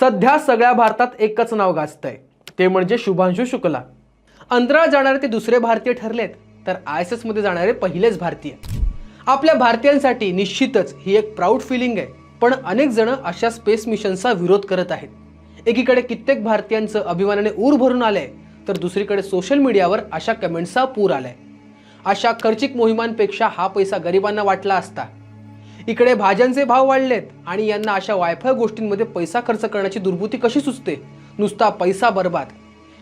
सध्या सगळ्या भारतात एकच नाव गाजतंय. ते म्हणजे शुभांशु शुक्ला. अंतराळ जाणारे ते दुसरे भारतीय ठरलेत तर आय एस एसमध्ये जाणारे पहिलेच भारतीय. आपल्या भारतीयांसाठी निश्चितच ही एक प्राऊड फिलिंग आहे पण अनेक जण अशा स्पेस मिशनचा विरोध करत आहेत. एकीकडे कित्येक भारतीयांचं अभिमानाने ऊर भरून आलंय तर दुसरीकडे सोशल मीडियावर अशा कमेंट्सचा पूर आलाय. अशा खर्चिक मोहिमांपेक्षा हा पैसा गरिबांना वाटला असता. इकडे भाज्यांचे भाव वाढलेत आणि यांना अशा वायफाय गोष्टींमध्ये पैसा खर्च करण्याची दुर्बुती कशी सुचते? नुसता पैसा बर्बाद.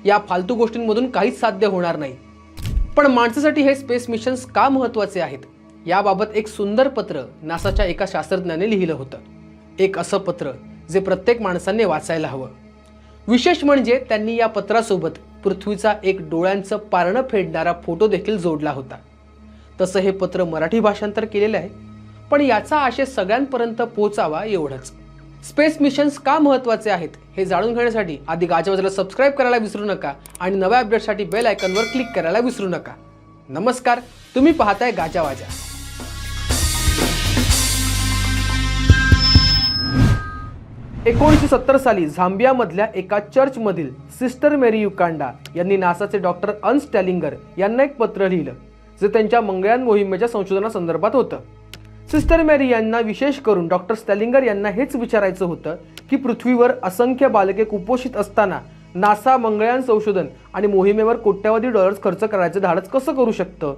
या फालतू गोष्टींमधून काहीच साध्य होणार नाही. पण माणसासाठी हे स्पेस मिशन्स का महत्त्वाचे आहेत? याबाबत एक सुंदर पत्र नासाच्या एका शास्त्रज्ञाने लिहिलं होतं. एक असं पत्र जे प्रत्येक माणसाने वाचायला हवं. विशेष म्हणजे त्यांनी या पत्रासोबत पृथ्वीचा एक डोळ्यांचं पारणं फेडणारा फोटो देखील जोडला होता. तसं हे पत्र मराठी भाषांतर केलेलं आहे. पण याचा आशय सगळ्यांपर्यंत पोहोचावा एवढंच. स्पेस मिशन्स का महत्त्वाचे आहेत हे जाणून घेण्यासाठी आधी गाजवाजाला सबस्क्राईब करायला विसरू नका आणि नव्या अपडेटसाठी बेल आयकॉनवर क्लिक करायला विसरू नका. नमस्कार तुम्ही पाहताय गाजावाजा एकोणीसशे सत्तर साली झांबियामधल्या एका चर्चमधील सिस्टर मेरी युकांडा यांनी नासाचे डॉक्टर अनस्टॅलिंगर यांना एक पत्र लिहिलं जे त्यांच्या मंगळयान मोहिमेच्या संशोधनासंदर्भात होतं. सिस्टर मेरी यांना विशेष करून डॉक्टर स्टॅलिंगर यांना हेच विचारायचं होतं की पृथ्वीवर असंख्य बालके कुपोषित असताना नासा मंगळयान संशोधन आणि मोहिमेवर कोट्यावधी डॉलर्स खर्च करायचं धाडस कसं करू शकतं?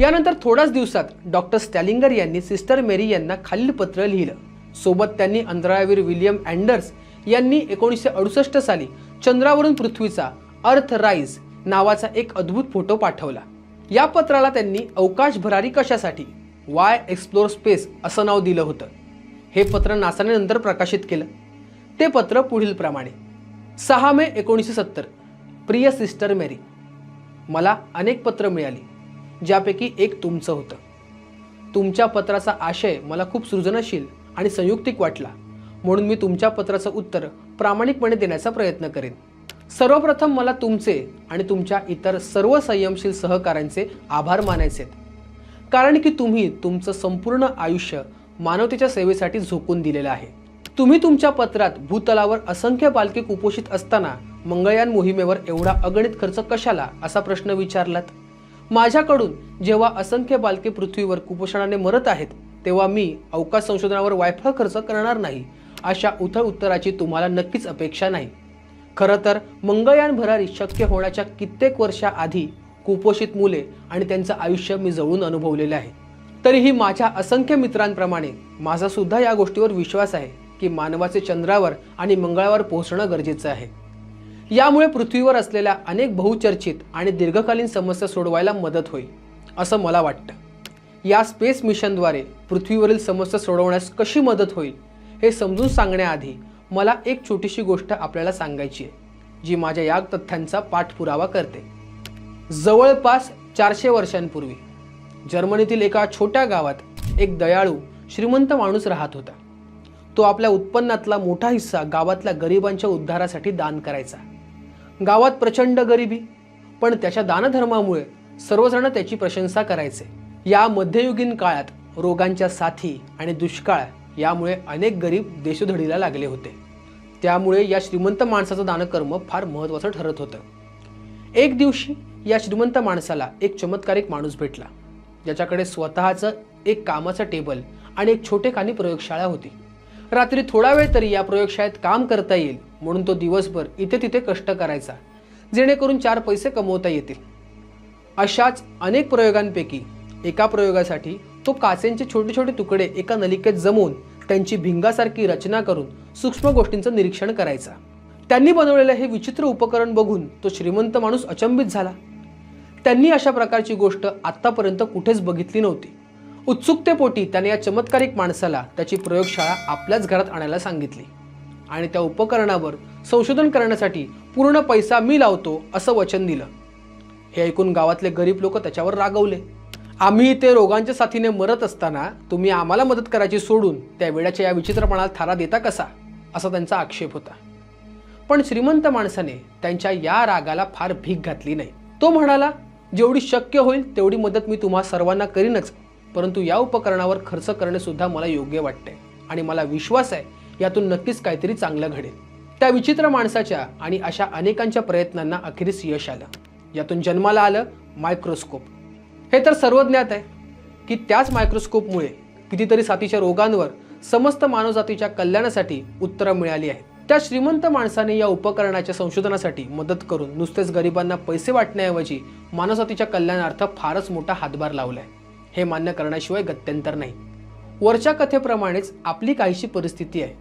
यानंतर थोड्याच दिवसात डॉक्टर स्टॅलिंगर यांनी सिस्टर मेरी यांना खालील पत्र लिहिलं. सोबत त्यांनी अंतराळवीर विलियम अँडर्स यांनी एकोणीसशे अडुसष्ट साली चंद्रावरून पृथ्वीचा अर्थ राईज नावाचा एक अद्भुत फोटो पाठवला. या पत्राला त्यांनी अवकाश भरारी कशासाठी वाय एक्सप्लोर स्पेस असं नाव दिलं होतं. हे पत्र नासाने नंतर प्रकाशित केलं. ते पत्र पुढील प्रमाणे. सहा मे एकोणीसशे सत्तर. प्रिय सिस्टर मेरी मला अनेक पत्र मिळाली ज्यापैकी एक तुमचं होतं. तुमच्या पत्राचा आशय मला खूप सृजनशील आणि संयुक्तिक वाटला म्हणून मी तुमच्या पत्राचं उत्तर प्रामाणिकपणे देण्याचा प्रयत्न करेन. सर्वप्रथम मला तुमचे आणि तुमच्या इतर सर्व संयमशील सहकाऱ्यांचे आभार मानायचे आहेत. कारण की तुम्ही तुमचं संपूर्ण आयुष्य मानवतेच्या सेवेसाठी झोकून दिलेलं आहे. तुम्ही तुमच्या पत्रात भूतलावर असंख्य बालके कुपोषित असताना मंगळयान मोहिमेवर एवढा अगणित खर्च कशाला असा प्रश्न विचारलात? माझ्याकडून जेव्हा असंख्य बालके पृथ्वीवर कुपोषणाने मरत आहेत तेव्हा मी अवकाश संशोधनावर वायफळ खर्च करणार नाही अशा उथळ उत्तराची तुम्हाला नक्कीच अपेक्षा नाही. खरं तर मंगळयान भरारी शक्य होण्याच्या कित्येक वर्षाआधी कुपोषित मुले आणि त्यांचं आयुष्य मी जवळून अनुभवलेले आहे. तरीही माझ्या असंख्य मित्रांप्रमाणे माझा सुद्धा या गोष्टीवर विश्वास आहे की मानवाचे चंद्रावर आणि मंगळावर पोहोचणं गरजेचं आहे. यामुळे पृथ्वीवर असलेल्या अनेक बहुचर्चित आणि दीर्घकालीन समस्या सोडवायला मदत होईल असं मला वाटतं. या स्पेस मिशनद्वारे पृथ्वीवरील समस्या सोडवण्यास कशी मदत होईल हे समजून सांगण्याआधी मला एक छोटीशी गोष्ट आपल्याला सांगायची आहे जी माझ्या या तथ्यांचा पाठपुरावा करते. जवळपास चारशे वर्षांपूर्वी जर्मनीतील एका छोट्या गावात एक दयाळू श्रीमंत माणूस राहत होता. तो आपल्या उत्पन्नातला मोठा हिस्सा गावातल्या गरिबांच्या उद्धारासाठी दान करायचा. गावात प्रचंड गरिबी पण त्याच्या दानधर्मामुळे सर्वजण त्याची प्रशंसा करायचे. या मध्ययुगीन काळात रोगांच्या साथी आणि दुष्काळ यामुळे अनेक गरीब देशोधडीला लागले होते. त्यामुळे या श्रीमंत माणसाचं दानकर्म फार महत्त्वाचं ठरत होतं. एक दिवशी या श्रीमंत माणसाला एक चमत्कारिक माणूस भेटला. ज्याच्याकडे स्वतःचं एक कामाचं टेबल आणि एक छोटेखानी प्रयोगशाळा होती. रात्री थोडा वेळ तरी या प्रयोगशाळेत काम करता येईल म्हणून तो दिवसभर इथे तिथे कष्ट करायचा जेणेकरून चार पैसे कमवता येतील. अशाच अनेक प्रयोगांपैकी एका प्रयोगासाठी तो काचेंचे छोटे छोटे तुकडे एका नलिकेत जमवून त्यांची भिंगासारखी रचना करून सूक्ष्म गोष्टींचं निरीक्षण करायचा. त्यांनी बनवलेलं हे विचित्र उपकरण बघून तो श्रीमंत माणूस अचंबित झाला. त्यांनी अशा प्रकारची गोष्ट आत्तापर्यंत कुठेच बघितली नव्हती. उत्सुकतेपोटी त्याने या चमत्कारिक माणसाला त्याची प्रयोगशाळा आपल्याच घरात आणायला सांगितली. आणि त्या उपकरणावर संशोधन करण्यासाठी पूर्ण पैसा मी लावतो असं वचन दिलं. हे ऐकून गावातले गरीब लोक त्याच्यावर रागवले. आम्ही ते रोगांच्या साथीने मरत असताना तुम्ही आम्हाला मदत करायची सोडून त्या वेळाच्या या विचित्रपणाला थारा देता कसा? असा त्यांचा आक्षेप होता. पण श्रीमंत माणसाने त्यांच्या या रागाला फार भीक घातली नाही. तो म्हणाला जेवढी शक्य होईल तेवढी मदत मी तुम्हा सर्वांना करीनच. परंतु या उपकरणावर खर्च करणेसुद्धा मला योग्य वाटते आणि मला विश्वास आहे यातून नक्कीच काहीतरी चांगलं घडेल. त्या विचित्र माणसाच्या आणि अशा अनेकांच्या प्रयत्नांना अखेरीस यश आलं. यातून जन्माला आलं मायक्रोस्कोप. हे तर सर्वज्ञात आहे की त्याच मायक्रोस्कोपमुळे कितीतरी साथीच्या रोगांवर समस्त मानवजातीच्या कल्याणासाठी उत्तरं मिळाली आहेत. त्या श्रीमंत माणसाने या उपकरणाच्या संशोधनासाठी मदत करून नुसतेच गरिबांना पैसे वाटण्याऐवजी मानवजातीच्या कल्याणार्थ फारच मोठा हातभार लावलाय. हे मान्य करण्याशिवाय गत्यंतर नाही. वरच्या कथेप्रमाणेच आपली काहीशी परिस्थिती आहे.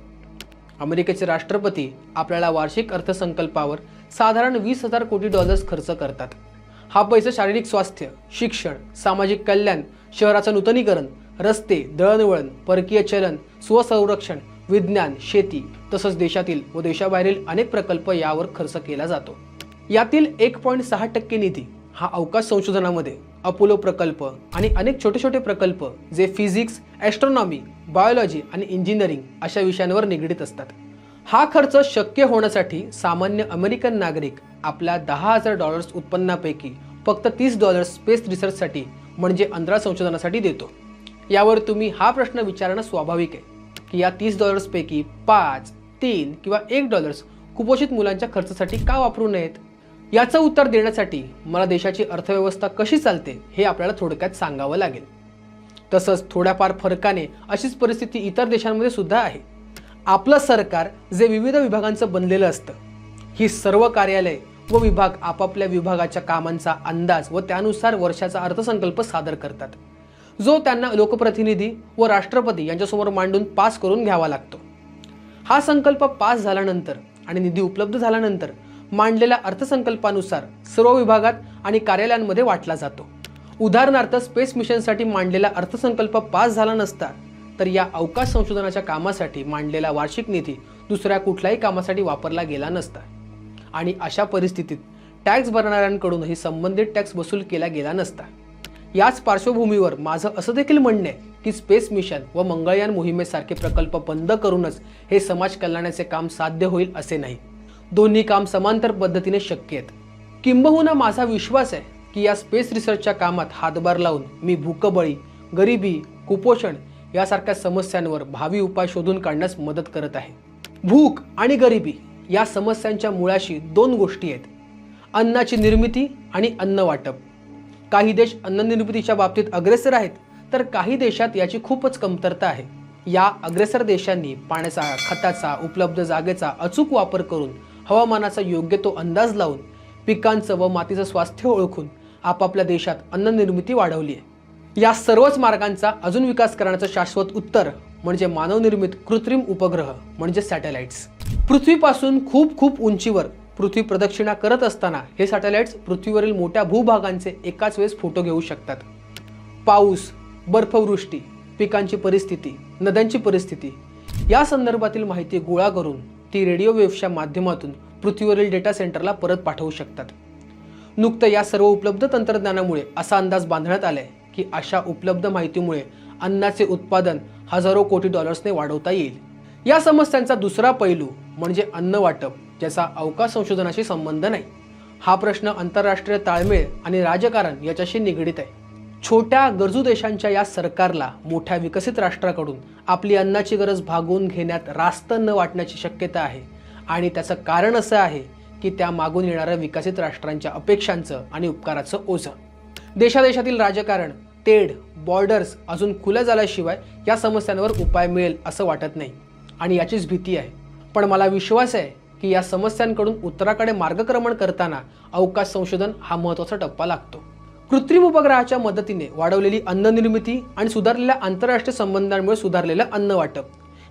अमेरिकेचे राष्ट्रपती आपल्याला वार्षिक अर्थसंकल्पावर साधारण वीस हजार कोटी डॉलर्स खर्च करतात. हा पैसा शारीरिक स्वास्थ्य शिक्षण सामाजिक कल्याण शहराचं नूतनीकरण रस्ते दळणवळण परकीय चलन स्वसंरक्षण विज्ञान शेती तसंच देशातील व देशाबाहेरील अनेक प्रकल्प यावर खर्च केला जातो. यातील एक पॉईंट सहा टक्के निधी हा अवकाश संशोधनामध्ये अपोलो प्रकल्प आणि अनेक छोटे छोटे प्रकल्प जे फिजिक्स ॲस्ट्रॉनॉमी बायोलॉजी आणि इंजिनिअरिंग अशा विषयांवर निगडीत असतात. हा खर्च शक्य होण्यासाठी सामान्य अमेरिकन नागरिक आपल्या दहा हजार डॉलर्स उत्पन्नापैकी फक्त तीस डॉलर्स स्पेस रिसर्चसाठी म्हणजे अंतराळ संशोधनासाठी देतो. यावर तुम्ही हा प्रश्न विचारणं स्वाभाविक आहे. की या तीस डॉलर्सपैकी पाच तीन किंवा एक डॉलर्स कुपोषित मुलांच्या खर्चासाठी का वापरू नयेत? याचं उत्तर देण्यासाठी मला देशाची अर्थव्यवस्था कशी चालते हे आपल्याला थोडक्यात सांगावं लागेल. तसंच थोड्याफार फरकाने अशीच परिस्थिती इतर देशांमध्ये सुद्धा आहे. आपलं सरकार जे विविध विभागांचं बनलेलं असतं ही सर्व कार्यालय व विभाग आपापल्या विभागाच्या कामांचा अंदाज व त्यानुसार वर्षाचा अर्थसंकल्प सादर करतात. जो त्यांना लोकप्रतिनिधी व राष्ट्रपती यांच्यासमोर मांडून पास करून घ्यावा लागतो. हा संकल्प पास झाल्यानंतर आणि निधी उपलब्ध झाल्यानंतर मांडलेल्या अर्थसंकल्पानुसार सर्व विभागात आणि कार्यालयांमध्ये वाटला जातो. उदाहरणार्थ स्पेस मिशनसाठी मांडलेला अर्थसंकल्प पास झाला नसता तर या अवकाश संशोधनाच्या कामासाठी मांडलेला वार्षिक निधी दुसऱ्या कुठल्याही कामासाठी वापरला गेला नसता. आणि अशा परिस्थितीत टॅक्स भरणाऱ्यांकडूनही संबंधित टॅक्स वसूल केला गेला नसता. याच पार्श्वभूमीवर माझं असं देखील म्हणणं आहे की स्पेस मिशन व मंगळयान मोहिमेसारखे प्रकल्प बंद करूनच हे समाज कल्याणाचे काम साध्य होईल असे नाही. दोन्ही काम समांतर पद्धतीने शक्य आहेत. किंबहुना माझा विश्वास आहे की या स्पेस रिसर्चच्या कामात हातभार लावून मी भूकबळी गरिबी कुपोषण यासारख्या समस्यांवर भावी उपाय शोधून काढण्यास मदत करत आहे. भूक आणि गरिबी या समस्यांच्या मुळाशी दोन गोष्टी आहेत. अन्नाची निर्मिती आणि अन्न वाटप. काही देश अन्ननिर्मितीच्या बाबतीत अग्रेसर आहेत तर काही देशात याची खूपच कमतरता आहे. या अग्रेसर देशांनी पाण्याचा खताचा उपलब्ध जागेचा अचूक वापर करून हवामानाचा योग्य तो अंदाज लावून पिकांचं व मातीचं स्वास्थ्य ओळखून आपापल्या देशात अन्ननिर्मिती वाढवली आहे. या सर्वच मार्गांचा अजून विकास करण्याचं शाश्वत उत्तर म्हणजे मानवनिर्मित कृत्रिम उपग्रह म्हणजे सॅटेलाइट्स. पृथ्वीपासून खूप खूप उंचीवर पृथ्वी प्रदक्षिणा करत असताना हे सॅटेलाइट्स पृथ्वीवरील मोठ्या भूभागांचे एकाच वेळेस फोटो घेऊ शकतात. पाऊस बर्फवृष्टी पिकांची परिस्थिती नद्यांची परिस्थिती या संदर्भातील माहिती गोळा करून ती रेडिओ वेव्हच्या माध्यमातून पृथ्वीवरील डेटा सेंटरला परत पाठवू शकतात. नुकतं या सर्व उपलब्ध तंत्रज्ञानामुळे असा अंदाज बांधण्यात आलाय की अशा उपलब्ध माहितीमुळे अन्नाचे उत्पादन हजारो कोटी डॉलर्सने वाढवता येईल. या समस्यांचा दुसरा पैलू म्हणजे अन्न वाटप. ज्याचा अवकाश संशोधनाशी संबंध नाही. हा प्रश्न आंतरराष्ट्रीय ताळमेळ आणि राजकारण याच्याशी निगडीत आहे. छोट्या गरजू देशांच्या या सरकारला मोठ्या विकसित राष्ट्राकडून आपली अन्नाची गरज भागवून घेण्यात रास्त न वाटण्याची शक्यता आहे. आणि त्याचं कारण असं आहे की त्या मागून येणाऱ्या विकसित राष्ट्रांच्या अपेक्षांचं आणि उपकाराचं ओझं. देशादेशातील राजकारण तेढ बॉर्डर्स अजून खुल्या झाल्याशिवाय या समस्यांवर उपाय मिळेल असं वाटत नाही. आणि याचीच भीती आहे. पण मला विश्वास आहे की या समस्यांकडून उत्तराकडे मार्गक्रमण करताना अवकाश संशोधन हा महत्त्वाचा टप्पा लागतो. कृत्रिम उपग्रहाच्या मदतीने वाढवलेली अन्न निर्मिती आणि सुधारलेल्या आंतरराष्ट्रीय संबंधांमुळे सुधारलेलं अन्न वाटप.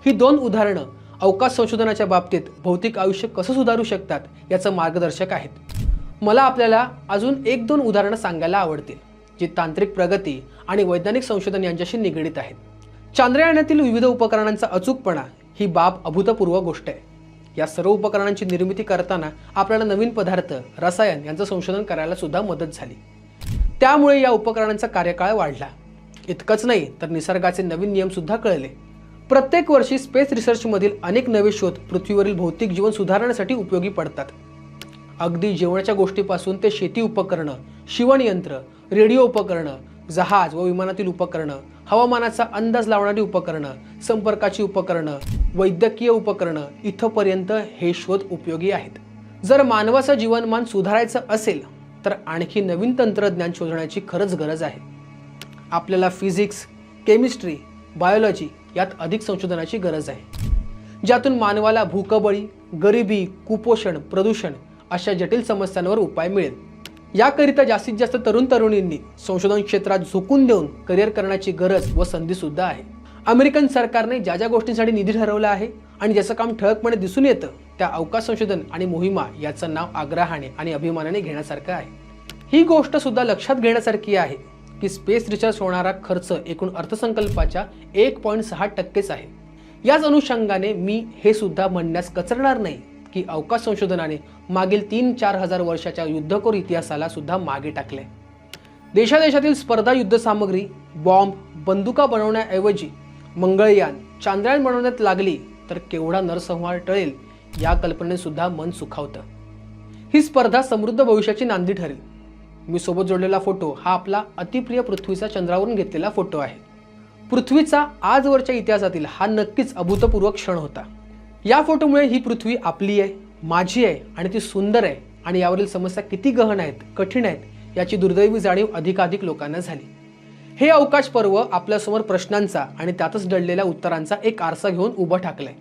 ही दोन उदाहरणं अवकाश संशोधनाच्या बाबतीत भौतिक आयुष्य कसं सुधारू शकतात याचं मार्गदर्शक आहेत. मला आपल्याला अजून एक दोन उदाहरणं सांगायला आवडतील जी तांत्रिक प्रगती आणि वैज्ञानिक संशोधन यांच्याशी निगडीत आहेत. चांद्रयानातील विविध उपकरणांचा अचूकपणा ही बाब अभूतपूर्व गोष्ट आहे. या सर्व उपकरणांची निर्मिती करताना आपल्याला नवीन पदार्थ रसायन यांचं संशोधन करायला सुद्धा मदत झाली. त्यामुळे या उपकरणांचा कार्यकाळ वाढला. इतकंच नाही तर निसर्गाचे नवीन नियम सुद्धा कळले. प्रत्येक वर्षी स्पेस रिसर्चमधील अनेक नवे शोध पृथ्वीवरील भौतिक जीवन सुधारण्यासाठी उपयोगी पडतात. अगदी जेवणाच्या गोष्टीपासून ते शेती उपकरणं शिवणयंत्र रेडिओ उपकरणं जहाज व विमानातील उपकरणं हवामानाचा अंदाज लावणारी उपकरणं संपर्काची उपकरणं वैद्यकीय उपकरणं इथंपर्यंत हे शोध उपयोगी आहेत. जर मानवाचं जीवनमान सुधारायचं असेल तर आणखी नवीन तंत्रज्ञान शोधण्याची खरंच गरज आहे. आपल्याला फिजिक्स केमिस्ट्री बायोलॉजी यात अधिक संशोधनाची गरज आहे. ज्यातून मानवाला भूकबळी गरिबी कुपोषण प्रदूषण अशा जटिल समस्यांवर उपाय मिळेल. याकरिता जास्तीत जास्त तरुण तरुणींनी संशोधन क्षेत्रात झोकून देऊन करिअर करण्याची गरज व संधी सुद्धा आहे. अमेरिकन सरकारने ज्या ज्या गोष्टींसाठी निधी ठरवला आहे आणि ज्याचं काम ठळकपणे दिसून येतं त्या अवकाश संशोधन आणि मोहिमा याचं नाव आग्रहाने आणि अभिमानाने घेण्यासारखं आहे. ही गोष्ट सुद्धा लक्षात घेण्यासारखी आहे की स्पेस रिसर्च होणारा खर्च एकूण अर्थसंकल्पाच्या एक पॉईंट सहा टक्केच आहे. याच अनुषंगाने मी हे सुद्धा म्हणण्यास कचरणार नाही. की अवकाश संशोधनाने मागील तीन चार हजार वर्षाच्या युद्धकोर इतिहासाला सुद्धा मागे टाकले. देशादेशातील स्पर्धा युद्ध सामग्री बॉम्ब बंदुका बनवण्याऐवजी मंगळयान चांद्रयान बनवण्यात लागली तर केवढा नरसंहार टळेल या कल्पनेने सुद्धा मन सुखावतं. ही स्पर्धा समृद्ध भविष्याची नांदी ठरेल. मी सोबत जोडलेला फोटो हा आपला अतिप्रिय पृथ्वीचा चंद्रावरून घेतलेला फोटो आहे. पृथ्वीचा आजवरच्या इतिहासातील हा नक्कीच अभूतपूर्व क्षण होता. या फोटोमुळे ही पृथ्वी आपली आहे माझी आहे आणि ती सुंदर आहे. आणि यावरील समस्या किती गहन आहेत कठीण आहेत याची दुर्दैवी जाणीव अधिकाधिक लोकांना झाली. हे अवकाश पर्व आपल्यासमोर प्रश्नांचा आणि त्यातच दडलेल्या उत्तरांचा एक आरसा घेऊन उभं ठाकलंय.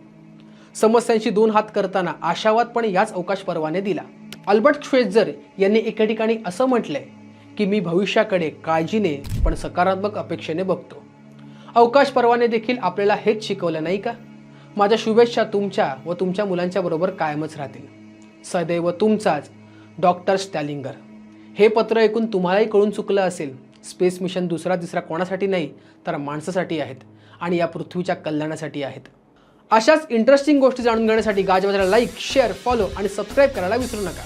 समस्यांशी दोन हात करताना आशावाद पण याच अवकाश पर्वाने दिला. अल्बर्ट श्वेझर यांनी एका ठिकाणी असं म्हटलंय की मी भविष्याकडे काळजीने पण सकारात्मक अपेक्षेने बघतो. अवकाश पर्वाने देखील आपल्याला हेच शिकवलं नाही का? माझ्या शुभेच्छा तुमच्या व तुमच्या मुलांच्या बरोबर कायमच राहतील. सदैव तुमचाच डॉक्टर स्टॅलिंगर. हे पत्र ऐकून तुम्हालाही कळून चुकलं असेल स्पेस मिशन दुसरा तिसरा कोणासाठी नाही तर माणसासाठी आहेत आणि या पृथ्वीच्या कल्याणासाठी आहेत. अशाच इंटरेस्टिंग गोष्टी जाणून घेण्यासाठी गाजवाजाला लाईक शेअर फॉलो आणि सबस्क्राईब करायला विसरू नका.